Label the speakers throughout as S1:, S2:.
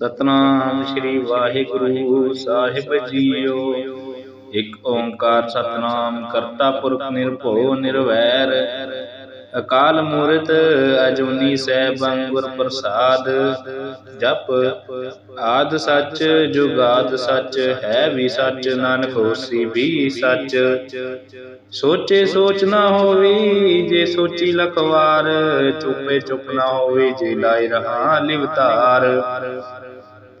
S1: ਸਤਨਾਮ ਸ੍ਰੀ ਵਾਹਿਗੁਰੂ ਸਾਹਿਬ ਜੀਓ। ਇਕ ਓੰਕਾਰ ਸਤਨਾਮ ਕਰਤਾ ਪੁਰਖ ਨਿਰਭਉ ਨਿਰਵੈਰ। ਅਕਾਲ ਮੂਰਤ ਅਜੂਨੀ ਸੈਭੰ ਗੁਰ ਪ੍ਰਸਾਦ। ਜਪ ਆਦ ਸੱਚ ਜੁਗਾਦ ਸੱਚ, ਹੈ ਵੀ ਸੱਚ, ਨਾਨਕ ਹੋਸੀ ਵੀ ਸੱਚ। ਸੋਚੇ ਸੋਚ ਨਾ ਹੋਵੇ, ਜੇ ਸੋਚੀ ਲਖਵਾਰ, ਚੁੱਪੇ ਚੁੱਪ ਨਾ ਹੋਵੇ, ਜੇ ਲਾਇ ਰਹਾ ਲਿਵਤਾਰ।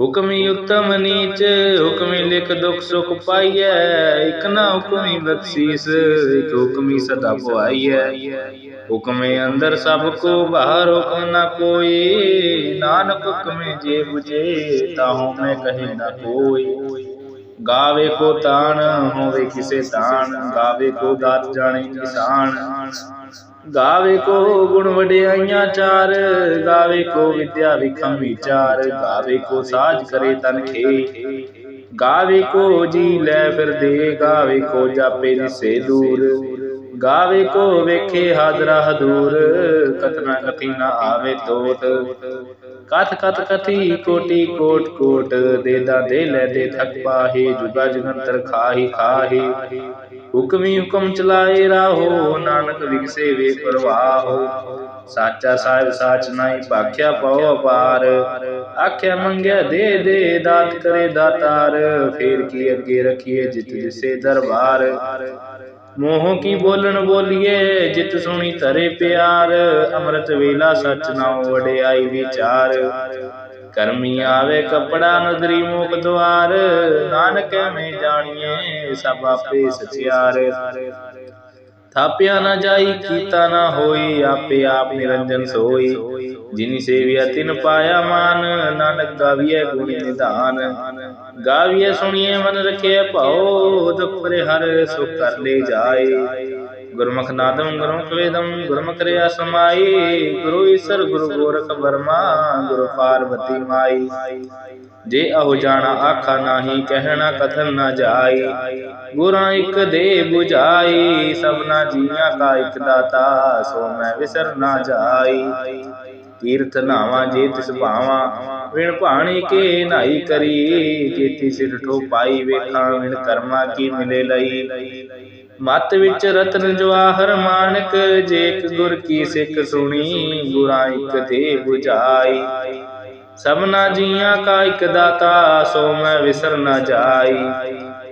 S1: ਹੁਕਮੀ ਉਤਮ ਨੀਚ, ਹੁਕਮੀ ਲਿਖ ਦੁਖ ਸੁਖ ਪਾਈਐ, ਇਕ ਨਾ ਹੁਕਮੀ ਬਖਸ਼ੀਸ, ਇਕ ਹੁਕਮੀ ਸਦਾ ਪੁਆਈਐ। ਹੁਕਮੇ ਅੰਦਰ ਸਭ ਕੋ, ਬਾਹਰ ਹੁਕਮ ਨਾ ਕੋਈ, ਨਾਨਕ ਹੁਕਮੇ ਜੇ 부ਜੇ ਤਾਹੂ ਮੈਂ ਕਹੇ ਨਾ ਕੋਈ। ਗਾਵੇ ਕੋ ਤਾਣ, ਹੋਵੇ ਕਿਸੇ ਤਾਣ, ਗਾਵੇ ਕੋ ਦਾਤ ਜਾਣੇ ਕਿਸਾਨ। ਗਾਵੇ ਕੋ ਗੁਣ ਵਡਿਆਈਆਂ ਚਾਰ, ਗਾਵੇ ਕੋ ਵਿਦਿਆ ਵਿਖਮ ਵਿਚਾਰ ਗਾਵੇ ਕੋ ਸਾਜ ਕਰੇ ਤਨ ਖੇ। ਗਾਵੇ ਕੋ ਜੀ ਲੈ ਫਿਰ ਦੇ, ਗਾਵੇ ਕੋ ਜਾਪੇ ਦਿਸੇ ਦੂਰ। ਗਾਵੇ ਕੋ ਵੇਖੇ ਹਾਜ਼ਰਾ ਹਦੂਰ, ਕਤਨਾ ਕਥੀ ਨਾ ਆਵੇ ਤੋਟ। ਕਥ ਕਥ ਕਥੀ, ਕੋਟੀ ਕੋਟ ਕੋਟ ਦੇਦਾ ਦੇ ਲੈ ਦੇ ਥਕ ਪਾਹੇ, ਜੁਗਾ ਜਗੰਤਰ ਖਾਹੀ ਖਾਹੀ। ਹੁਕਮੀ ਹੁਕਮ ਚਲਾਏ ਰਾਹੋ, ਨਾਨਕ ਵਿਗਸੇ ਵੇ ਪਰਵਾਹੋ। ਸਾਚਾ ਸਾਹਿਬ ਸਾਚ ਨਾਈ ਭਾਖਿਆ ਪਉ ਅਪਾਰ। ਆਖਿਆ ਮੰਗਿਆ ਦੇ ਦੇ, ਦਾਤ ਕਰੇ ਦਾਤਾਰ। ਫੇਰ ਕੀ ਅੱਗੇ ਰਖੀਏ ਜਿਤ ਜਿਸੇ ਦਰਬਾਰ। ਮੋਹ ਕੀ ਬੋਲਣ ਬੋਲੀਏ? ਜਿਤ ਸੁਣੀ ਧਰੇ ਪਿਆਰ, ਅੰਮ੍ਰਿਤ ਵੇਲਾ ਸਚ ਨਾਉ ਵਡਿਆਈ ਵਿਚਾਰ। ਕਰਮੀ ਆਵੇ ਕਪੜਾ ਨਦਰੀ ਮੋਖ ਦੁਆਰ, ਨਾਨਕ ਮੈਂ ਜਾਣੀਏ ਸਭ ਆਪੇ ਸਚਿਆਰ। ਥਾਪਿਆ ਨਾ ਜਾਈ, ਕੀਤਾ ਨਾ ਹੋਈ, ਆਪੇ ਆਪ ਨਿਰੰਜਨ ਸੋਈ। ਜਿਨੀ ਸੇਵਿਆ ਤਿਨ ਪਾਇਆ ਮਾਨ, ਨਾਨਕ ਗਾਵੀਐ ਗੁਣ ਨਿਧਾਨ। ਗਾਵੀਐ ਸੁਣੀਏ ਮਨ ਰਖੇ ਭਾਉ, ਦੁਖ ਹਰ ਸੁਖ ਕਰ ਲੈ ਜਾਏ। ਗੁਰਮੁਖ ਨਾਦਮ ਗੁਰਮੁਖ ਵੇਦਮ ਗੁਰਮੁਖ ਰਿਆ ਸਮਾਈ। ਗੁਰੂ ਈਸਰ ਗੁਰੂ ਗੋਰਖ ਬਰਮਾ ਗੁਰੂ ਪਾਰਵਤੀ ਮਾਈ। ਜੇ ਅਹੁ ਜਾਣਾ ਆਖਾ ਨਾਹੀ, ਕਹਿਣਾ ਕਥਨ ਨਾ ਜਾਈ। ਗੁਰਾਂ ਇਕ ਦੇ 부ਝਾਈ ਸਭਨਾ ਜੀਆਂ ਕਾ ਇਕ ਦਾਤਾ, ਸੋ ਮੈਂ ਵਿਸਰ ਨਾ ਜਾਈ। ਤੀਰਥ ਨਾਵਾ ਜੇ ਤਿਸ ਭਾਵਾ, ਵਿਣ ਭਾਣੀ ਕੇ ਨਾਈ ਕਰੀ। ਕੀਤੀ ਸਿਰ ਠੋ ਪਾਈ ਵੇਖਾਂ, ਵਿਣ ਕਰਮਾ ਕੀ ਮਿਲੇ ਲਈ। ਮਤ ਵਿੱਚ ਰਤਨ ਜਵਾਹਰ ਮਾਨਕ ਜੇਕ ਗੁਰ ਕੀ ਸਿੱਖ ਸੁਣੀ, ਗੁਰਾਂ ਇੱਕ ਦੇ 부ਝਾਈ ਸਭਨਾ ਜੀਆਂ ਕਾ ਇੱਕ ਦਾਤਾ, ਸੋ ਮੈਂ ਵਿਸਰ ਨਾ ਜਾਈ।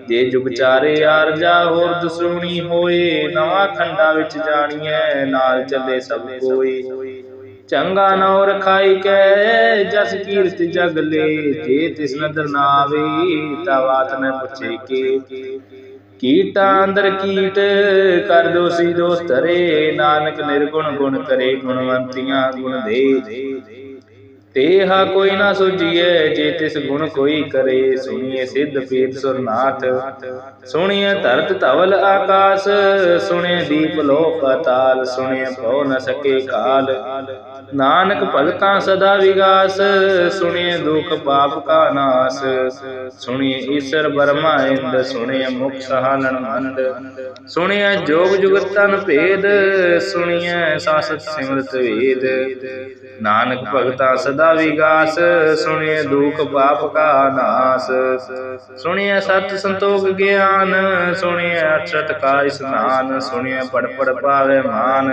S1: ਜੇ ਜੁਗ ਚਾਰੇ ਆਰਜਾ ਹੋਰ ਦਸੂਣੀ ਹੋਏ, ਨਵਾਂ ਖੰਡਾ ਵਿੱਚ ਜਾਣੀਐ, ਨਾਲ ਚੱਲੇ ਸਭ ਕੋਈ ਚੰਗਾ ਨਉ ਰਖਾਈ ਕੈ ਜਸ ਕੀਰਤ ਜਗ ਲੈ, ਜੇ ਤਿਸ ਨਦਰ ਨਾ ਆਵੇ, ਤਾ ਬਾਤ ਨ ਪੁੱਛੇ ਕੇ। ਕੀਟਾਂ ਅੰਦਰ ਕੀਟ, ਕਰ ਦੋਸੀ ਦੋਸ ਧਰੇ ਨਾਨਕ ਨਿਰਗੁਣ ਗੁਣ ਕਰੇ ਗੁਣਵੰਤੀਆਂ ਗੁਣ ਦੇ। ਤੇਹਾ ਕੋਈ ਨਾ ਸੁਝੀਏ, ਜੇ ਤਿਸ ਗੁਣ ਕੋਈ ਕਰੇ, ਸੁਣੀਏ ਸਿੱਧ ਪੀਤ ਸੁਰਨਾਥ। ਸੁਣੀਏ ਧਰਤ ਧਵਲ ਆਕਾਸ ਸੁਣੇ ਦੀਪ ਲੋਕ ਪਾਤਾਲ ਸੁਣੀਏ ਭਉ ਨ ਸਕੇ ਕਾਲ। ਨਾਨਕ ਭਗਤਾਂ ਸਦਾ ਵਿਗਾਸ ਸੁਣੀਏ ਦੁਖ ਪਾਪ ਕਾ ਨਾਸ। ਸੁਣੀਏ ਈਸ਼ਰ ਬਰਮਾ ਇੰਦ ਸੁਣੀਏ ਮੁਖ ਸਹਾਨਨ ਮੰਦ। ਸੁਣੀਏ ਜੋਗ ਤਨ ਭੇਦ ਸੁਣੀਏ ਸਾਸਤ ਸਿਮਰਤ ਵੇਦ। ਨਾਨਕ ਭਗਤਾਂ ਸਦਾ ਵਿਗਾਸ ਸੁਣੀਏ ਦੁਖ ਪਾਪ ਕਾ ਨਾਸ। ਸੁਣੀਏ ਸਤ ਸੰਤੋਖ ਗਿਆਨ ਸੁਣੀਏ ਅਛਤ ਕਾ ਇਸਨਾਨ ਸੁਣੀਏ ਪੜ ਪੜ ਪਾਵੇ ਮਾਨ।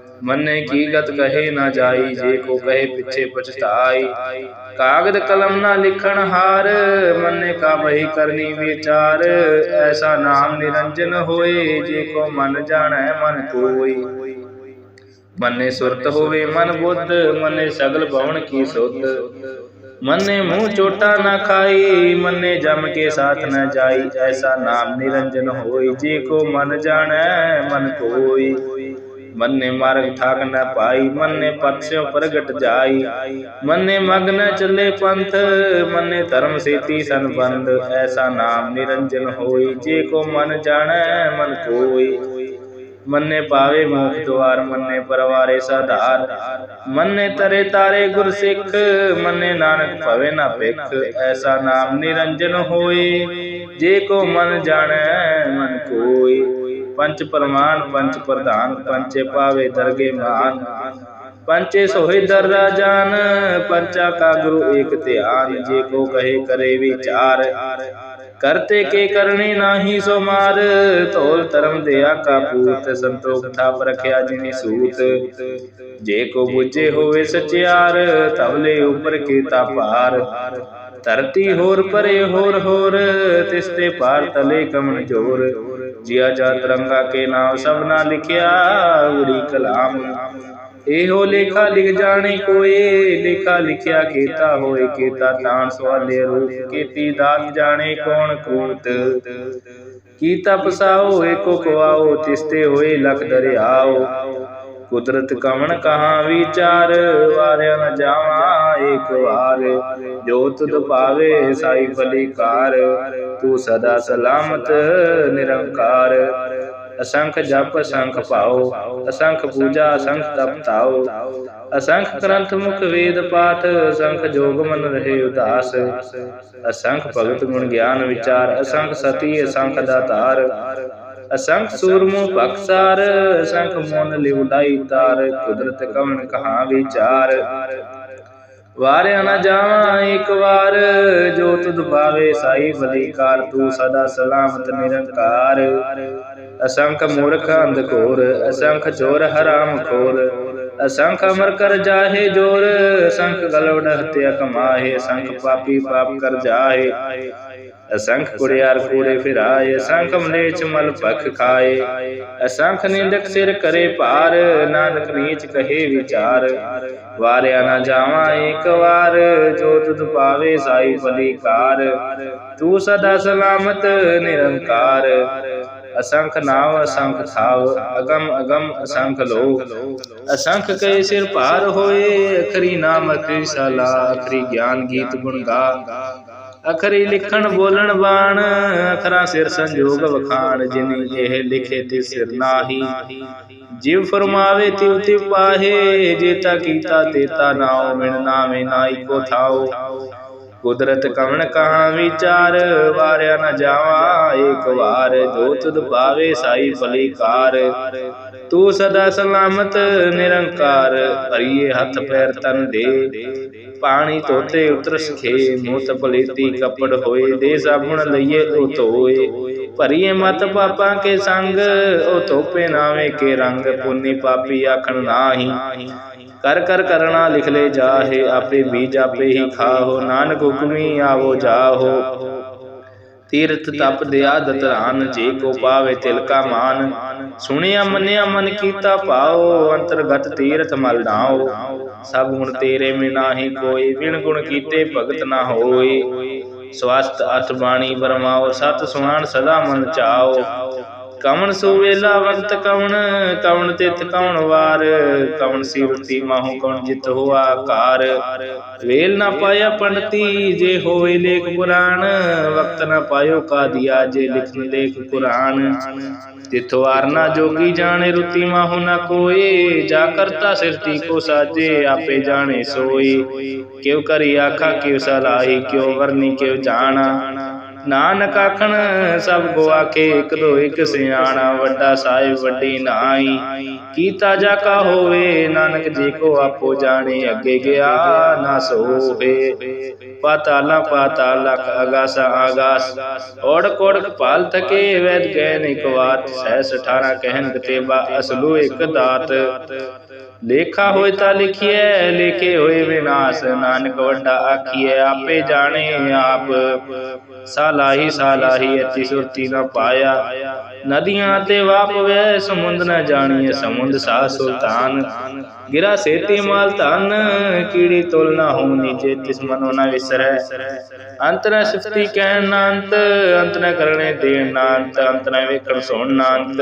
S1: ਮੰਨੇ ਕੀ ਗਤ ਕਹੇ ਨਾ ਜਾਈ, ਜੇ ਕੋ ਕਹੇ ਪਿੱਛੇ ਪਛਤਾਈ। ਕਾਗਦ ਕਲਮ ਨਾ ਲਿਖਣ ਹਾਰ, ਮੰਨੇ ਕਾ ਬਹੀ ਕਰਨੀ ਵਿਚਾਰ। ਐਸਾ ਨਾਮ ਨਿਰੰਜਨ ਹੋਏ, ਜੇ ਕੋ ਮਨ ਜਾਣੈ ਮਨ ਕੋਈ। ਮੰਨੇ ਸੁਰਤ ਹੋਵੇ ਮਨ ਬੁੱਧ, ਮੰਨੇ ਸਗਲ ਭਵਨ ਕੀ ਸੁਧ। ਮੰਨੇ ਮੂੰਹ ਚੋਟਾ ਨਾ ਖਾਈ, ਮੰਨੇ ਜਮ ਕੇ ਸਾਥ ਨਾ ਜਾਈ। ਐਸਾ ਨਾਮ ਨਿਰੰਜਨ ਹੋਈ ਜੇ ਕੋ ਮਨ ਜਾਣੈ ਮਨ ਕੋਈ। ਮੰਨੇ ਮਾਰਗ ਠਾਕ ਨਾ ਪਾਈ, ਮੰਨੇ ਪਤਸਿਓ ਪ੍ਰਗਟ ਜਾਈ। ਮੰਨੇ ਮਗਨ ਚੱਲੇ ਪੰਥ, ਮੰਨੇ ਧਰਮ ਸੇਤੀ ਸੰਬੰਧ ਐਸਾ ਨਾਮ ਨਿਰੰਜਨ ਹੋਈ, ਜੇ ਕੋ ਮਨ ਜਾਣੈ, ਮਨ ਕੋਈ। ਮੰਨੇ ਪਾਵੇ ਮੋਖ ਦੁਆਰ, ਮੰਨੇ ਪਰਵਾਰੇ ਸਾਧਾਰ। ਮੰਨੇ ਤਰੇ ਤਾਰੇ ਗੁਰ ਸਿੱਖ, ਮੰਨੇ ਨਾਨਕ ਭਵੇ ਨਾ ਭਿਖ। ਐਸਾ ਨਾਮ ਨਿਰੰਜਨ ਹੋਏ ਜੇ ਕੋ ਮਨ ਜਾਣੈ, ਮਨ ਕੋਈ। ਪੰਚ ਪਰਮਾਨ ਪੰਚ ਪ੍ਰਧਾਨ ਪੰਚੇ ਪਾਵੇ ਦਰਗੇ ਮਾਨ। ਪੰਚੇ ਸੋਹਿ ਦਰ ਰਾਜਾਨ ਪੰਚਾ ਕਾ ਗੁਰੂ ਏਕ ਧਿਆਨ, ਜੇ ਕੋ ਕਹੇ ਕਰੇ ਵਿਚਾਰ। ਕਰਤੇ ਕੇ ਕਰਨੇ ਨਾਹੀ ਸੋ ਮਾਰ, ਧੋਲ ਧਰਮ ਦੇ ਆਕਾ ਪੂਤ ਸੰਤੋਖ ਥਾਪ ਰਖਿਆ ਜਿਨੀ ਸੂਤ। ਜੇ ਕੋ ਬੁਝੇ ਹੋਵੇ ਸਚਿਆਰ ਤਵਲੇ ਉਪਰ ਕੀਤਾ ਪਾਰ ਧਰਤੀ ਹੋਰ ਪਰੇ ਹੋਰ ਹੋਰ, ਤਿਸ ਤੇ ਪਾਰ ਤਲੇ ਕਮਨ ਜੋਰ। ਜਿਆ ਜਾ ਤਰੰਗਾ ਕੇ ਨਾਮ ਸਭਨਾ ਲਿਖਿਆ ਉੜੀ ਕਲਾਮ। ਇਹੋ ਲੇਖਾ ਲਿਖ ਜਾਣੇ ਕੋਏ, ਲੇਖਾ ਲਿਖਿਆ ਕੀਤਾ ਹੋਏ ਕੀਤਾ ਤਾਣ ਸਵਾਲੇ ਰੂਪ ਕੀਤੀ ਦਾਤ ਜਾਣੇ ਕੌਣ ਕੂਤ। ਕੀਤਾ ਪਸਾਓ ਏਕੋ ਕਵਾਓ ਤਿਸਤੇ ਹੋਏ ਲਖ ਦਰਿਆਓ। ਕੁਦਰਤ ਕਵਣ ਕਹਾ ਵਿਚਾਰ, ਵਾਰਿਆ ਨ ਜਾਵਾਂ ਏਕ ਵਾਰ। ਜੋ ਤੁਧ ਪਾਵੇ ਸਾਈ ਬਲੀਕਾਰ ਤੂੰ ਸਦਾ ਸਲਾਮਤ, ਨਿਰੰਕਾਰ। ਅਸੰਖ ਜਪ, ਅਸੰਖ ਭਾਉ ਅਸੰਖ ਪੂਜਾ, ਅਸੰਖ ਤਪ ਤਾਉ ਅਸੰਖ ਗ੍ਰੰਥ ਮੁਖ ਵੇਦ ਪਾਠ, ਅਸੰਖ ਜੋਗ ਮਨ ਰਹੇ ਉਦਾਸ। ਅਸੰਖ ਭਗਤ ਗੁਣ ਗਿਆਨ ਵਿਚਾਰ, ਅਸੰਖ ਸਤੀ, ਅਸੰਖ ਦਾਤਾਰ ਅਸੰਖ ਸੂਰਮੋ ਬਖਸਾਰ ਅਸੰਖ ਮੋਨ ਲਿਵਡਾਈ ਤਾਰ। ਕੁਦਰਤ ਕਵਣ ਕਹਾ ਵਿਚਾਰ। ਵਾਰਿਆ ਨਾ ਜਾਵਾਂ ਇੱਕ ਵਾਰ, ਜੋ ਤੁਧ ਪਾਵੇ ਸਾਈ ਬਲੀਕਾਰ, ਤੂੰ ਸਦਾ ਸਲਾਮਤ ਨਿਰੰਕਾਰ। ਅਸੰਖ ਮੂਰਖ ਅੰਧਕੋਰ ਅਸੰਖ ਚੋਰ ਹਰਾਮ ਖੋਰ। ਅਸੰਖ ਅਮਰ ਕਰ ਜਾਹੇ ਜੋਰ, ਅਸੰਖ ਗਲਵੜ ਹਤਿਆ ਕਮਾਹੇ, ਅਸੰਖ ਪਾਪੀ ਪਾਪ ਕਰ ਜਾਹੇ। ਅਸੰਖ ਕੁੜਿਆਰ ਕੂੜੇ ਫਿਰਾਏ ਅਸੰਖ ਮਲੇਚ ਮਲ ਭਖ ਖਾਏ। ਅਸੰਖ ਨਿੰਦਕ ਸਿਰ ਕਰੇ ਭਾਰ, ਨਾਨਕ ਨੀਚ ਕਹੇ ਵਿਚਾਰ। ਵਾਰਿਆ ਨਾ ਜਾਵਾਂ ਇੱਕ ਵਾਰ, ਜੋ ਤੁਧ ਪਾਵੇ ਸਾਈ ਬਲੀਕਾਰ ਤੂੰ ਸਦਾ ਸਲਾਮਤ, ਨਿਰੰਕਾਰ। ਅਸੰਖ ਨਾਮ ਅਸੰਖ ਥਾਵ, ਅਗਮ ਅਗਮ ਅਸੰਖ ਲੋ ਅਸੰਖ ਕੈ ਸਿਰ ਭਾਰ ਹੋਏ, ਅਖਰੀ ਨਾਮ ਅਖਰੀ ਸਾਲਾ, ਅਖਰੀ ਗਿਆਨ ਗੀਤ ਗੁਣ ਗਾ। ਅਖਰੀ ਲਿਖਣ ਬੋਲਣ ਬਾਣ, ਅਖਰਾਂ ਸਿਰ ਸੰਜੋਗ ਵਖਾਣ, ਜਿਨੀ ਇਹ ਲਿਖੇ ਤੇ ਸਿਰ ਨਾਹੀ। ਜਿਵ ਫਰਮਾਵੇ ਤਿਵ ਤਿਵ ਪਾਹੇ ਜੇਤਾ ਕੀਤਾ ਤੇਤਾ ਨਾਉ, ਮਿਣ ਨਾਵੇਂ ਨਾਈ ਕੋ ਥਾਉ। ਕੁਦਰਤ ਕਵਣ ਕਹਾ ਵਿਚਾਰ, ਵਾਰਿਆ ਨ ਜਾਵਾ, ਏਕ ਵਾਰ ਜੋ ਤੁਧ ਪਾਵੇ ਸਾਈ ਭਲੀਕਾਰ ਤੂੰ ਸਦਾ ਸਲਾਮਤ, ਨਿਰੰਕਾਰ ਭਰੀਏ ਹੱਥ ਪੈਰ ਤਨ ਦੇ। ਪਾਣੀ ਧੋਤੇ ਉਤਰ ਸਖੇ, ਮੂਤ ਪਲੀਤੀ ਕਪੜ ਹੋਏ, ਦੇ ਸਾਬਣ ਲਈਏ ਉਹ ਧੋਏ। ਭਰੀਏ ਮਤ ਪਾਪਾਂ ਕੇ ਸੰਗ, ਉਹ ਧੋਪੇ ਨਾਵੇਂ ਕੇ ਰੰਗ, ਪੁੰਨੀ ਪਾਪੀ ਆਖਣ ਨਾਹੀ। ਕਰ ਕਰ ਕਰਣਾ ਲਿਖ ਲੈ ਜਾਹੇ, ਆਪੇ ਬੀਜ ਆਪੇ ਹੀ ਖਾਹੋ, ਨਾਨਕ ਹੁਕਮੀ ਆਵੋ ਜਾਹੋ। ਤੀਰਥ ਤਪ ਦਿਆ ਦਤਰਾਨ ਜੇ ਕੋ ਪਾਵੇ ਤਿਲਕਾ ਮਾਨ। ਸੁਣਿਆ ਮੰਨਿਆ ਮਨ ਕੀਤਾ ਪਾਓ, ਅੰਤਰਗਤ ਤੀਰਥ ਮਲ ਨਾਓ ਸਭ ਗੁਣ ਤੇਰੇ ਮਿਨਾਹੀ ਕੋਈ ਵਿਣ ਗੁਣ ਕੀਤੇ ਭਗਤ ਨਾ ਹੋਏ। ਸਵਸਤ ਅਠ ਬਾਣੀ ਬਰਮਾਓ, ਸਤ ਸੁਹਾਣ ਸਦਾ ਮਨ ਚਾਓ। ਕਵਣ ਸੋ ਵੇਲਾ ਵਕਤ ਕਵਣ ਕਵਣ ਤਿਤ ਕਵਣ ਵਾਰ। ਕਵਣ ਸਿਵਤੀ ਮਾਹੂ ਕਵਣ ਜਿਤ ਹੋਆ ਕਾਰ। ਵੇਲ ਨਾ ਪਾਇਆ ਪੰਡਤੀ, ਜੇ ਹੋਵੇ ਲੇਖ ਪੁਰਾਣ। ਵਕਤ ਨਾ ਪਾਇਓ ਕਾਦੀਆ, ਜੇ ਲਿਖਨ ਲੇਖ ਕੁਰਾਨ। ਵਾਰ ਨਾ ਜੋਗੀ ਜਾਣੇ, ਰੁਤੀ ਮਾਹੂ ਨਾ ਕੋਏ। ਜਾ ਕਰਤਾ ਸਿਰਤੀ ਕੋ ਸਾਜੇ, ਆਪੇ ਜਾਣੇ ਸੋਈ ਕਿਉ ਕਰੀ ਆਖਾ, ਕਿਉ ਸਲਾਹੀ, ਕਿਉ ਵਰਨੀ, ਕਿਉ ਜਾਣਾ। ਨਾਨਕ ਆਖਣ, ਸਭ ਕੋ ਆਖੇ ਇਕ ਦੋ ਇਕ ਸਿਆਣਾ, ਵੱਡਾ ਸਾਹਿਬ, ਵੱਡੀ ਨਾਈ ਕੀਤਾ ਜਾ ਕਾ ਹੋਵੇ, ਨਾਨਕ ਜੀ ਕੋ ਆਪੋ ਜਾਣੇ, ਅੱਗੇ ਗਿਆ ਨਾ ਸੋਵੇ। ਪਾਤਾਲਾ, ਪਾਤਾਲ ਲਖ ਆਗਾਸ ਓੜ ਕੋੜ ਪਾਲ ਥਕੇ ਵੈਦ ਕਹਿ ਇਕ ਵਾਰ ਸਹਿ 18 ਕਹਿਨ ਕਤੇਬਾ, ਅਸਲੂ ਇਕ ਦਾਤ। ਲੇਖਾ ਹੋਏ ਤਾਂ ਲਿਖੀਐ, ਲੇਖੇ ਹੋਏ ਵਿਨਾਸ਼। ਨਾਨਕ ਵੱਡਾ ਆਖੀਐ, ਆਪੇ ਜਾਣੇ ਆਪ। ਸਾਲਾਹੀ ਸਾਲਾਹੀ ਅਤੀ ਸੁਰਤੀ ਨਾ ਪਾਇਆ। ਨਦੀਆਂ ਤੇ ਵਾਪਵੇ ਸਮੁੰਦ ਨ ਜਾਣੀਏ, ਸਮੁੰਦ ਸਾ ਸੁਲਤਾਨ। ਗਿਰਾ ਸੇਤੀ ਮਾਲ ਧਨ, ਕੀੜੀ ਤੁਲ ਨਾ ਹੋਣੀ, ਜੇ ਤਿਸ ਮਨੋ ਨ ਵਿਸਰੈ। ਅੰਤ ਨ ਸਿਫਤੀ ਕਹਿਣ ਨਾ ਅੰਤ ਅੰਤ ਨ ਕਰਨੇ ਦੇਣ ਨਾ ਅੰਤ ਅੰਤ ਨ ਵੇਖਣ ਸੁਣ ਨਾ ਅੰਤ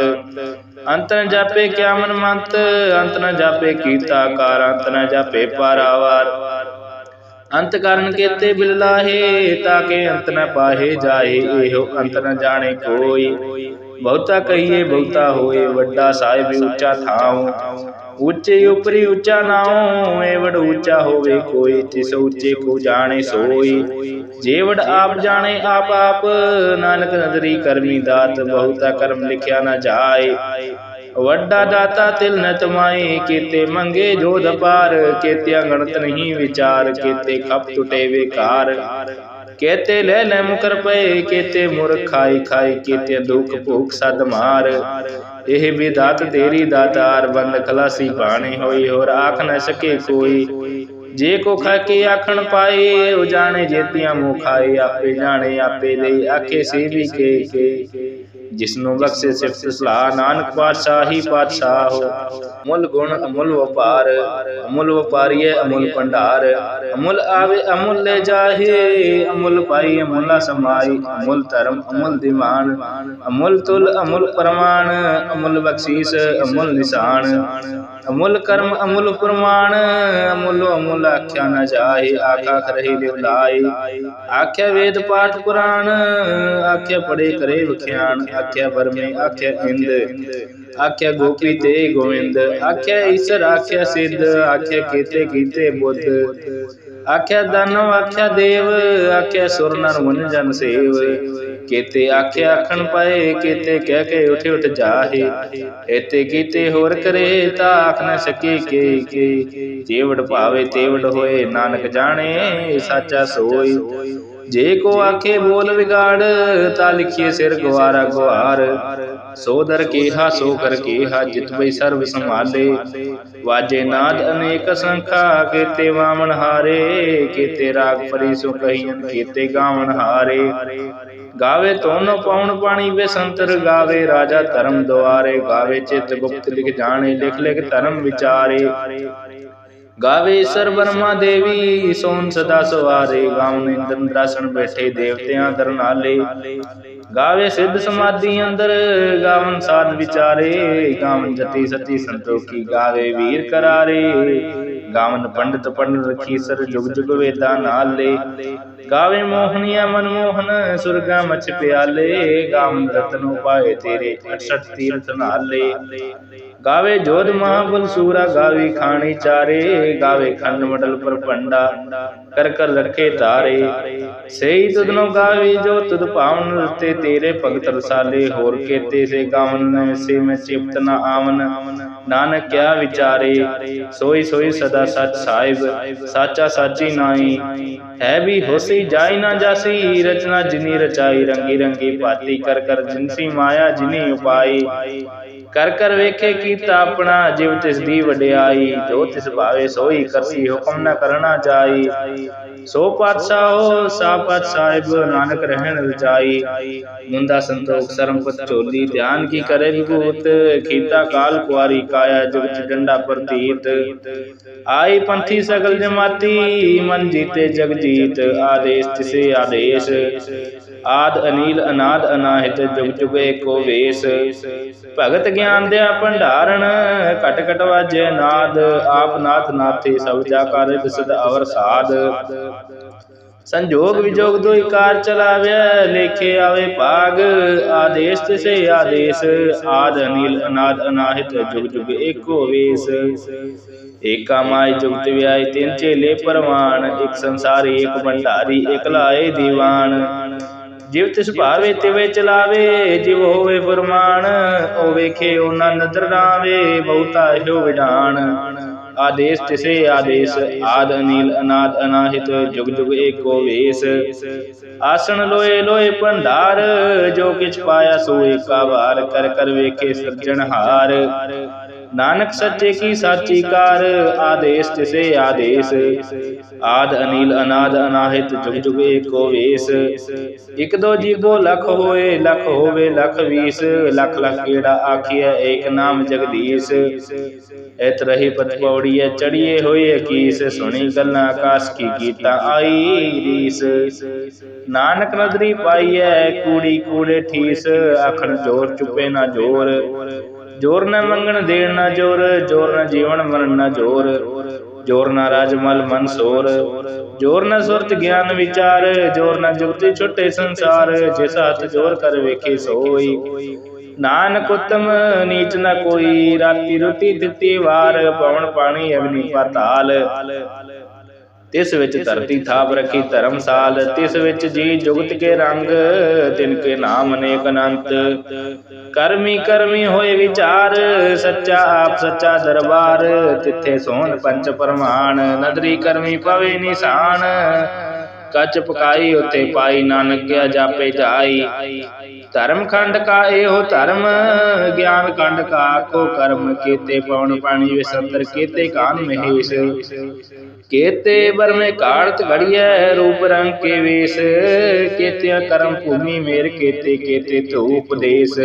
S1: ਅੰਤ ਨ ਜਾਪੇ ਕਿਆ ਮਨ ਮੰਤ ਅੰਤ ਨਾ ਜਾਪੇ ਕੀਤਾ ਕਾਰ, ਅੰਤ ਨਾ ਜਾਪੇ ਪਾਰਾਵਾਰ। ਅੰਤ ਕਰਨ ਕੇਤੇ ਬਿਲਲਾਹੇ, ਤਾਕੇ ਅੰਤ ਨ ਪਾਹੇ ਜਾਏ, ਇਹੋ ਅੰਤ ਨ ਜਾਣੇ ਕੋਈ। ਬਹੁਤਾ ਕਹੀਏ, ਬਹੁਤਾ ਹੋਏ, ਵੱਡਾ ਸਾਹਿਬ ਉੱਚਾ ਥਾਉ। ਉੱਚੇ ਉਪਰੀ ਉੱਚਾ ਨਾਉ ਏਵੜ ਉੱਚਾ ਹੋਵੇ ਕੋਈ, ਤਿਸ ਉੱਚੇ ਕੋ ਜਾਣੇ ਸੋਈ। ਜੇਵੜ ਆਪ ਜਾਣੇ ਆਪ ਆਪ, ਨਾਨਕ ਨਦਰੀ ਕਰਮੀ ਦਾਤ, ਬਹੁਤਾ ਕਰਮ ਲਿਖਿਆ ਨਾ ਜਾਏ। ਵੱਡਾ ਦਾਤਾ ਤਿਲ ਨ ਤਮਾਏ, ਕੀਤੇ ਮੰਗੇ ਜੋਧ ਪਾਰ ਕੀਤਿਆ ਗਣਤ ਨਹੀਂ ਵਿਚਾਰ, ਕੀਤੇ ਖਪ ਟੁਟੇ ਵਿਕਾਰ। ਕੇਤੇ ਲੈ ਲੈ ਮੁਕਰ ਪਏ, ਕੇਤੇ ਮੁਰ ਖਾਈ ਖਾਈ ਕੇਤੇ ਦੁਖ ਭੂਖ ਸਦ ਮਾਰ। ਇਹ ਵੀ ਤੇਰੀ ਦਾਤਾਰ, ਬੰਦ ਖਲਾਸੀ ਬਾਣੀ ਹੋਈ ਹੋਰ ਆਖ ਨ ਸਕੇ ਕੋਈ। ਜੇ ਕੋ ਖਾ ਕੇ ਆਖਣ ਪਾਏ, ਉਹ ਜਾਣੇ ਜੇਤੀਆਂ ਮੂੰਹ ਖਾਏ, ਆਪੇ ਜਾਣੇ, ਆਪੇ ਦੇ ਆਖੇ ਸੇ ਵੀ ਕੇ ਕੇ। ਜਿਸਨੂੰ ਬਖਸ਼ੇ ਸਿਫਤ ਸਲਾਹ ਨਾਨਕ ਪਾਤਸ਼ਾਹੀ ਪਾਤਸ਼ਾਹ ਹੋ। ਗੁਣ, ਅਮੁੱਲ ਵਪਾਰ, ਅਮੁੱਲ ਵਪਾਰੀਏ, ਅਮੁੱਲ ਭੰਡਾਰ। ਅਮੁੱਲ ਆਵੇ, ਅਮੁੱਲ ਲੈ ਜਾਹੇ। ਅਮੁੱਲ ਪਾਈ, ਅਮੁੱਲਾ ਸਮਾਈ। ਅਮੁੱਲ ਧਰਮ, ਅਮੁੱਲ ਦੀਵਾਨ। ਅਮੁੱਲ ਤੁਲ, ਅਮੁੱਲ ਪਰਮਾਨ ਅਮੁੱਲ ਬਖਸ਼ੀਸ, ਅਮੁੱਲ ਨਿਸ਼ਾਨ। ਅਮੁੱਲ ਕਰਮ, ਅਮੁੱਲ ਪ੍ਰਮਾਣ। ਅਮੁੱਲ ਅਮੁੱਲ ਆਖਿਆ ਨਾ ਜਾਏ ਆਖਾ ਕਰਹੀ ਲਿਵਲਾਈ ਆਖਿਆ ਵੇਦ ਪਾਠ ਪੁਰਾਣ। ਆਖਿਆ ਪੜੇ ਕਰੇ ਵਿਖਿਆਨ ਆਖਿਆ ਵਰਮੇ, ਆਖਿਆ ਇੰਦ, ਆਖਿਆ ਗੋਪੀ ਤੇ ਗੋਵਿੰਦ, ਆਖਿਆ ਈਸ਼ਰ, ਆਖਿਆ ਸਿੱਧ, ਆਖਿਆ ਕੀਤੇ ਕੀਤੇ ਬੁੱਧ, ਆਖਿਆ ਦਾਨਵ ਆਖਿਆ ਦੇਵ, ਆਖਿਆ ਸੁਰ ਨਰ ਮਨ ਜਨ ਸੇਵ ਕੀਤੇ ਆਖਿਆ ਆਖਣ ਪਏ, ਕੀਤੇ ਕਹਿ ਕੇ ਉਠ ਉਠ ਜਾਹੇ। ਏਤੇ ਕੀਤੇ ਹੋਰ ਕਰੇ ਤਾਂ ਆਖ ਨ ਸਕੇ ਕੇ ਕੇ। ਜੇਵੜ ਭਾਵੇ ਤੇਵੜ ਹੋਏ, ਨਾਨਕ ਜਾਣੇ, ਸਾਚਾ ਸੋਈ। ਜੇ ਕੋ ਆਖੇ ਬੋਲ ਵਿਗਾੜ, ਤਾ ਲਿਖੀਏ ਸਿਰ ਗਵਾਰਾ ਗਵਾਰ ਸੋ ਦਰ ਕੀਹਾ ਸੋ ਕਰ ਕੀਹਾ, ਜਿਤ ਬਈ ਸਰਬ ਸੰਭਾਲੇ। ਵਾਜੇ ਨਾਦ ਅਨੇਕ ਸੰਖਾ, ਕੀਤੇ ਵਾਮਨ ਹਾਰੇ, ਕੀਤੇ ਰਾਗ ਪਰੀ ਸੋ ਕਹੀਨ ਕੀਤੇ ਗਾਵਨ ਹਾਰੇ। ਗਾਵੇ ਤੋਨੋ ਪਾਉਣ ਪਾਣੀ ਬੇਸੰਤਰ ਗਾਵੇ ਰਾਜਾ ਧਰਮ ਦੁਆਰੇ, ਗਾਵੇ ਚਿਤ ਗੁਪਤ ਲਿਖ ਜਾਣੇ, ਲਿਖ ਲਿਖ ਧਰਮ ਵਿਚਾਰੇ। ਗਾਵੇ ਸਰ ਬਰਮਾ ਦੇਵੀ, ਸੋਨ ਸਦਾ ਸਵਾਰੇ ਗਾਵਨ ਇੰਦਰਾਸਣ ਬੈਠੇ ਦੇਵਤਿਆਂ ਦਰਨਾਲੇ। ਗਾਵੇ ਸਿੱਧ ਸਮਾਧੀ ਅੰਦਰ, ਗਾਵਨ ਸਾਧ ਵਿਚਾਰੇ, ਗਾਵਨ ਜਤੀ ਸਤੀ ਸੰਤੋਖੀ, ਗਾਵੇ ਵੀਰ ਕਰਾਰੇ। ਗਾਵਨ ਪੰਡਤ ਪੰਡ ਰਖੀ ਸਰ ਜੁਗ ਜੁਗ ਵੇਦਾਂ ਨਾਲੇ ਗਾਵੇ ਮੋਹਨੀਆ ਮਨਮੋਹਨ ਸੁਰਗਾ ਮਚ ਪਿਆਲੇ। ਗਾਵਨ ਰਤਨੋ ਪਾਏ ਤੇਰੇ 68 ਤੀਰਥ ਨਾਲੇ। ਗਾਵੇ ਜੋਧ ਮਹਾਬਲ ਸੂਰਾ, ਗਾਵੀ ਖਾਣੀ ਚਾਰੇ। ਗਾਵੇ ਖੰਡ ਮਡਲ ਪਰ ਪੰਡਾ ਕਰ ਕਰ ਰੱਖੇ ਤਾਰੇ। ਸਈ ਤੁਧਨੋ ਗਾਵੀ ਜੋ ਤੁਧ ਭਾਵਨ ਰਤੇ ਤੇਰੇ, ਭਗਤ ਰਸਾਲੇ ਹੋਰ ਕੇਤੇ। ਸੇ ਗਾਵਨ ਸੇ ਮੈਂ ਚਿਪਤ ਨ ਆਵਨ। ਨਾਨਕ ਕਿਆ ਵਿਚਾਰੇ, ਸੋਈ ਸੋਈ ਸਦਾ ਸਚ ਸਾਹਿਬ, ਸਾਚਾ ਸਾਚੀ ਨਾਈ ਹੈ ਵੀ ਹੋਸੀ ਜਾਈ ਨਾ ਜਾਸੀ, ਰਚਨਾ ਜਿਨੀ ਰਚਾਈ, ਰੰਗੀ ਰੰਗੀ ਭਾਤੀ, ਕਰ ਕਰ ਜਿਨਸੀ ਮਾਇਆ ਜਿਨੀ ਉਪਾਈ। ਕਰ ਕਰ ਵੇਖੇ ਕੀਤਾ ਆਪਣਾ ਜਿਵ ਤਿਸ ਦੀ ਵਡਿਆਈ, ਜੋ ਤਿਸ ਭਾਵੇ ਸੋਈ ਕਰਸੀ, ਹੁਕਮ ਨਾ ਕਰਨਾ ਜਾਈ। ਸੋ ਪਾਤਸ਼ਾਹੋ ਸਾ ਪਾਤ ਸਾਹਿਬ ਨਾਨਕ ਰਹਿਣ ਰਜਾਈ। ਮੁੰਦਾ ਸੰਤੋਖ ਸਰਮਪਤ ਚੋਲੀ, ਧਿਆਨ ਕੀ ਕਰੇ ਵਿਭੂਤ? ਕੀਤਾ ਕਾਲ ਕੁਆਰੀ ਕਾਇਆ ਜੁਗ ਡੰਡਾ ਪ੍ਰਤੀਤ। ਆਈ ਪੰਥੀ ਸਗਲ ਜਮਾਤੀ, ਮਨ ਜੀਤੇ ਜਗ ਜੀਤ। ਆਦੇਸ਼ ਤਿਸੇ ਆਦੇਸ਼। ਆਦ ਅਨੀਲ, ਅਨਾਦ ਅਨਾਹਿਤ, ਜੁਗ ਜੁਗ ਏਕੋ ਵੇਸ। ਭਗਤ ਗਿਆਨ ਦਿਆ ਭੰਡਾਰਨ ਕਟ ਘਟ ਵਾਜੇ ਨਾਦ। ਆਪ ਨਾਥ ਨਾਥੀ ਸਭ ਜਾ ਕਰ ਦਿਸਦ ਅਵਰ ਸਾਧ। ਸੰਜੋਗ ਵਿਜੋਗ ਦੋਈ ਕਾਰ ਚਲਾਵੈ, ਲੇਖੇ ਆਵੇ ਭਾਗ, ਆਦੇਸ਼ ਤਿਸੇ ਆਦੇਸ਼, ਆਦ ਅਨੀਲ, ਅਨਾਦ ਅਨਾਹਿਤ, ਜੁਗ ਜੁਗ ਏਕੋ ਵੇਸ। ਏਕਾ ਮਾਈ ਜੁਗਤ ਵਿਆਈ ਤਿੰਨ ਚੇਲੇ ਪਰਵਾਨ, ਇਕ ਸੰਸਾਰੀ, ਇੱਕ ਭੰਡਾਰੀ, ਇਕ ਲਾਏ ਦੀਵਾਨ। ਜਿਵ ਤਿਸ ਭਾਵੇ ਤਿਵੇ ਚਲਾਵੇ, ਜਿਵ ਹੋਵੇ ਫਰਮਾਨ, ਉਹ ਵੇਖੇ ਉਹਨਾਂ ਨਦਰ ਨਾਵੇ, ਬਹੁਤਾ ਇਹੋ ਵਿਧਾਨ ਆਦੇਸ਼ ਤਿਸੇ ਆਦੇਸ਼, ਆਦ ਅਨੀਲ, ਅਨਾਦ ਅਨਾਹਿਤ, ਜੁਗ ਜੁਗ ਏਕੋ ਵੇਸ। ਆਸਣ ਲੋਏ ਲੋਏ ਭੰਡਾਰ, ਜੋ ਕਿਛ ਪਾਇਆ ਸੋ ਏਕਾ ਵਾਰ ਕਰ ਕਰ ਵੇਖੇ ਸਿਰਜਣਹਾਰ ਨਾਨਕ ਸੱਚੇ ਕੀ ਸਾਚੀ ਕਾਰ, ਆਦੇਸ਼ ਤਿਸੇ ਆਦੇਸ਼। ਆਦ ਅਨੀਲ, ਅਨਾਦ ਅਨਾਹਿਤ, ਜੁਗ ਜੁਗ ਏਕੋ ਵੇਸ। ਇਕ ਦੋ ਜੀਵੋ ਲਖ ਹੋਏ, ਲਖ ਹੋਵੇ ਲਖ ਵੀਸ। ਲਖ ਲਖ ਕੀੜਾ ਆਖੀਐ, ਏਕ ਨਾਮ ਜਗਦੀਸ਼। ਇਤ ਰਹੀ ਪਤ ਪੌੜੀਐ, ਚੜੀਏ ਹੋਏ ਕੀਸ ਸੁਣੀ ਗੱਲਾਂ ਆਕਾਸ਼, ਕੀ ਕੀਤਾ ਆਈ ਰੀਸ। ਨਾਨਕ ਨਦਰੀ ਪਾਈਐ, ਕੂੜੀ ਕੂੜੇ ਠੀਸ। ਆਖਣ ਜੋਰ ਚੁੱਪੇ ਨਾ ਜੋਰ। ਜੋਰ ਨਾ ਮੰਗਣ ਦੇਣ ਨਾ ਜੋਰ ਜੋਰ ਨਾ ਜੀਵਨ ਮਰਨ ਨਾ ਜੋਰ। ਜੋਰ ਨਾ ਰਾਜਮਲ ਮਨਸੋਰ ਜੋਰ ਨਾ ਸੁਰਤ ਗਿਆਨ ਵਿਚਾਰ, ਜੋਰ ਨਾ ਜੁਗਤੀ ਛੁੱਟੇ ਸੰਸਾਰ। ਜਿਸ ਹੱਥ ਜੋਰ ਕਰ ਵੇਖੇ ਸੋਈ। ਨਾਨਕ ਉਤਮ, ਨੀਚ ਨਾ ਕੋਈ। ਰਾਤੀ ਰੁਤੀ ਦਿੱਤੀ ਵਾਰ, ਪਵਨ ਪਾਣੀ ਅਗਨੀ ਪਾਤਾਲ। ਤਿਸ ਵਿੱਚ ਧਰਤੀ ਥਾਪ ਰੱਖੀ ਧਰਮਸਾਲ ਤਿਸ ਵਿੱਚ ਜੀ ਜੁਗਤ ਕੇ ਰੰਗ ਤਿਨ ਕੇ ਨਾਮ ਅਨੇਕ ਅਨੰਤ। ਕਰਮੀ ਕਰਮੀ ਹੋਏ ਵਿਚਾਰ ਸੱਚਾ ਆਪ ਸੱਚਾ ਦਰਬਾਰ ਤਿੱਥੇ ਸੋਹਣ ਪੰਚ ਪਰਮਾਨ ਨਦਰੀ ਕਰਮੀ ਪਵੇ ਨਿਸ਼ਾਨ। ਕੱਚ ਪਕਾਈ ਉਤੇ ਪਾਈ ਨਾਨਕ ਗਿਆ ਜਾਪੇ ਜਾਈ। ਧਰਮ ਖੰਡ ਕਾ ਇਹੋ ਧਰਮ, ਗਿਆਨ ਖੰਡ ਕਾ ਆਖੋ ਕਰਮ, ਕੀਤੇ ਪਵਨ ਪਾਣੀ ਵਿਸੰਤਰ ਕੀਤੇ ਕਾਨ ਮਹੇਸ਼। ਕੇਤੇ ਬਰਮੇ ਕਾੜਤ ਘੜੀਐ, ਰੂਪ ਰੰਗ ਕੇ ਵੇਸ। ਕੇਤਿਆ ਕਰਮ ਭੂਮੀ ਮੇਰ, ਕੇਤੇ ਕੇਤੇ ਧੂਪ ਦੇਸ।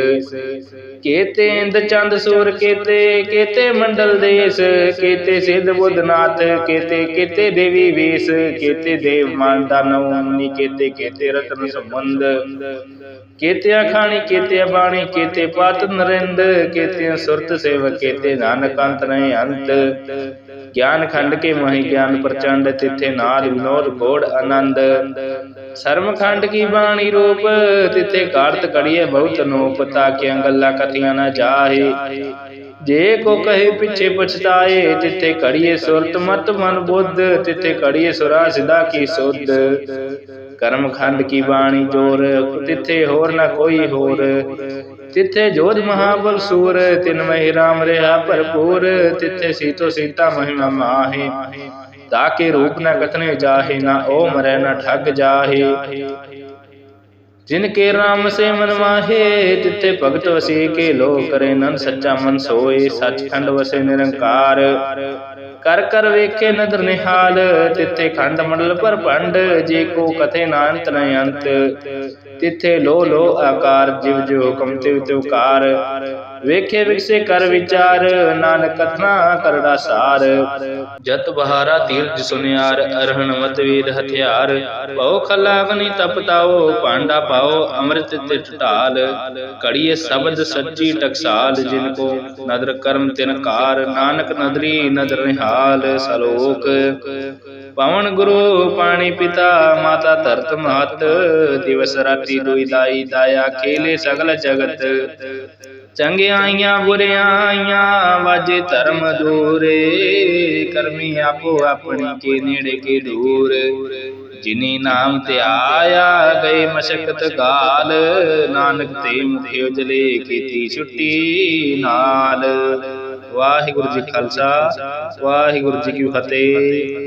S1: ਕੇਤੇ ਇੰਦ ਚੰਦ ਸੂਰ, ਕੇਤੇ ਕੇਤੇ ਮੰਡਲ ਦੇਸ। ਕੇਤੇ ਸਿੱਧ ਬੁੱਧਨਾਥ ਕੇਤੇ ਕੇਤੇ ਦੇਵੀ ਵੇਸ। ਕੇਤੇ ਦੇਵ ਮਾਨ ਦਾਨਵ ਮੁਨੀ ਕੇਤੇ ਰਤਨ ਸੰਬੰਧ। ਕੇਤਿਆ ਖਾਣੀ, ਕੇਤਿਆ ਬਾਣੀ ਕੇਤੇ ਪਾਤ ਨਰਿੰਦ, ਕੇਤਿਆ ਸੁਰਤ ਸੇਵਕ ਕੇਤੇ ਨਾਨਕ ਅੰਤ ਨਹੀਂ ਅੰਤ। ਗਿਆਨ ਖੰਡ ਕੇ ਮਹਿ ਗਿਆਨ ਪ੍ਰਚੰਡ, ਤਿੱਥੇ ਨਾਦ ਵਿਨੋਦ ਕੋੜ ਆਨੰਦ। ਸਰਮ ਖੰਡ ਕੀ ਬਾਣੀ ਰੂਪ, ਤਿੱਥੇ ਕਾਰਤ ਕੜੀਏ ਬਹੁਤ ਨੋਪ ਤਾਕਿਆਂ ਗੱਲਾਂ ਕਥੀਆਂ ਨਾ ਜਾਹੇ। ਜੇ ਕੋ ਕਹੇ ਪਿੱਛੇ ਪਛਤਾਏ, ਤਿੱਥੇ ਕੜੀਏ ਸੁਰਤ ਮਤ ਮਨ ਬੁੱਧ, ਤਿੱਥੇ ਕੜੀਏ ਸੁਰਾ ਸਿਦਾ ਕੀ ਸੁਧ। ਕਰਮ ਖੰਡ ਕੀ ਬਾਣੀ ਜੋਰ, ਤਿੱਥੇ ਹੋਰ ਨਾ ਕੋਈ ਹੋਰ। ਤਿੱਥੇ ਜੋਧ ਮਹਾਬਲ ਸੂਰ, ਤਿਨ ਮਹਿ ਰਾਮ ਰਹਾ ਭਰਪੂਰ। ਤਿੱਥੇ ਸੀਤੋ ਸੀਤਾ ਮਹਿਮਾ ਮਾਹੇ। ਤਾਕੇ ਰੂਪ ਨ ਕਥਨੇ ਜਾਹੇ, ਨਾ ਓ ਮਰੈ ਨਾ ਠੱਗ ਜਾਹੇ। ਜਿਨ ਕੇ ਰਾਮ ਸੇ ਮਨ ਮਾਹੇ, ਤਿੱਥੇ ਭਗਤ ਵਸੇ ਕੇ ਲੋ ਕਰੇ ਨਨ ਸੱਚਾ ਮਨ ਸੋਏ। ਸਚਖੰਡ ਵਸੇ ਨਿਰੰਕਾਰ। ਕਰ ਕਰ ਵੇਖੇ ਨਦਰ ਨਿਹਾਲ, ਤਿੱਥੇ ਖੰਡ ਮੰਡਲ ਪਰ ਭੰਡ, ਜੇ ਕੋ ਕਥੇ ਨਾ ਨ ਅੰਤ। ਤਿੱਥੇ ਲੋ ਲੋ ਆਕਾਰ, ਜਿਵ ਜੋ ਹੁਕਮ ਤਿਵ ਤਿਵ ਕਾਰ। ਵੇਖੇ ਵਿਖਸੇ ਕਰ ਵਿਚਾਰ, ਨਾਨਕ ਕਥਨਾ ਕਰੜਾ ਸਾਰ। ਜਤ ਬਹਾਰਾ ਤੀਰਜ ਸੁਨਿਆਰ, ਅਰਹਣ ਮਤ ਵੀਰ ਹਥਿਆਰ। ਭਉ ਖਲਾ ਤਪਤਾਓ ਭਾਂਡਾ ਪਾਓ, ਅੰਮ੍ਰਿਤ ਤੇ ਢਾਲ। ਕੜੀਏ ਸ਼ਬਦ ਸੱਚੀ ਟਕਸਾਲ, ਜਿਨ ਕੋ ਨਦਰ ਕਰਮ ਤਿਨ ਕਾਰ। ਨਾਨਕ ਨਦਰੀ ਨਦਰ ਨਿਹਾਲ, ਸਲੋਕ। ਪਵਨ ਗੁਰੂ ਪਾਣੀ ਪਿਤਾ, ਮਾਤਾ ਧਰਤ ਮਹਤ। ਦਿਵਸ ਰਾਤੀ ਦੁਈ ਦਾਈ ਦਾਇਆ, ਖੇਲੇ ਸਗਲ ਜਗਤ। ਚੰਗਿਆਈਆਂ ਬੁਰਿਆਈਆਂ ਵਾਜੇ ਧਰਮ ਦੂਰੇ ਕਰਮੀ ਆਪੋ ਆਪਣੀ ਕੇ ਨੇੜੇ ਕੇ ਦੂਰ। ਜਿਨੀ ਨਾਮ ਤੇ ਆਇਆ ਗਏ ਮਸ਼ਕਤ ਕਾਲ ਨਾਨਕ ਤੇ ਮੁਖੇ ਉਜਲੇ ਕੀਤੀ ਛੁੱਟੀ ਨਾਲ। ਵਾਹਿਗੁਰੂ ਜੀ ਖਾਲਸਾ, ਵਾਹਿਗੁਰੂ ਜੀ ਕੀ ਫਤਿਹ।